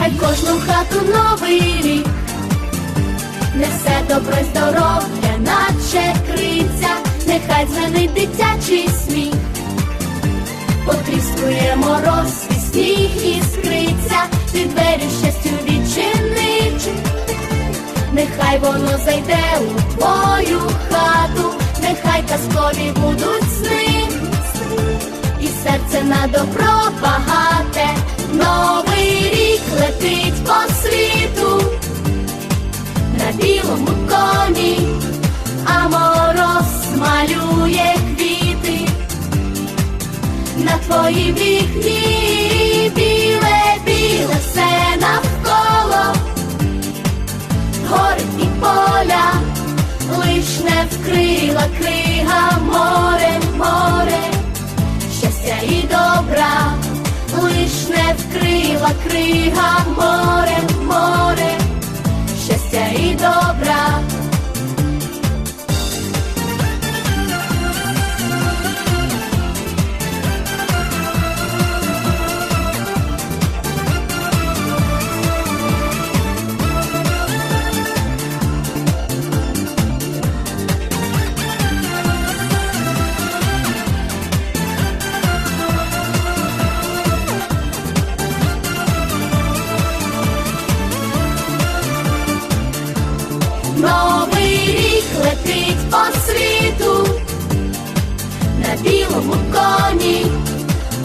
Хай кожну хату новий рік. Несе добро й здоров'я, наче криця, нехай дзвенить дитячий сміх, потріскує мороз і сніг іскриця, ти двері щастю відчинить, нехай воно зайде у твою хату, нехай казкові будуть сни. І серце на добро багате, новий рік летить по світу, на білому коні, а мороз малює квіти, на твоїй вікні, біле, біле все навколо, гори і поля, лиш не вкрила крига море, крига море, Новий рік летить по світу. На білому коні,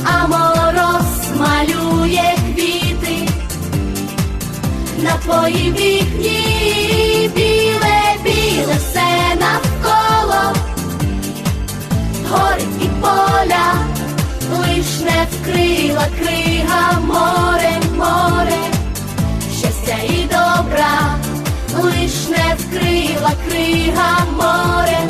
а мороз малює квіти. На твоїй вікні, біле, біле все навколо, гори і поля, лиш не вкрила крига море, крига море,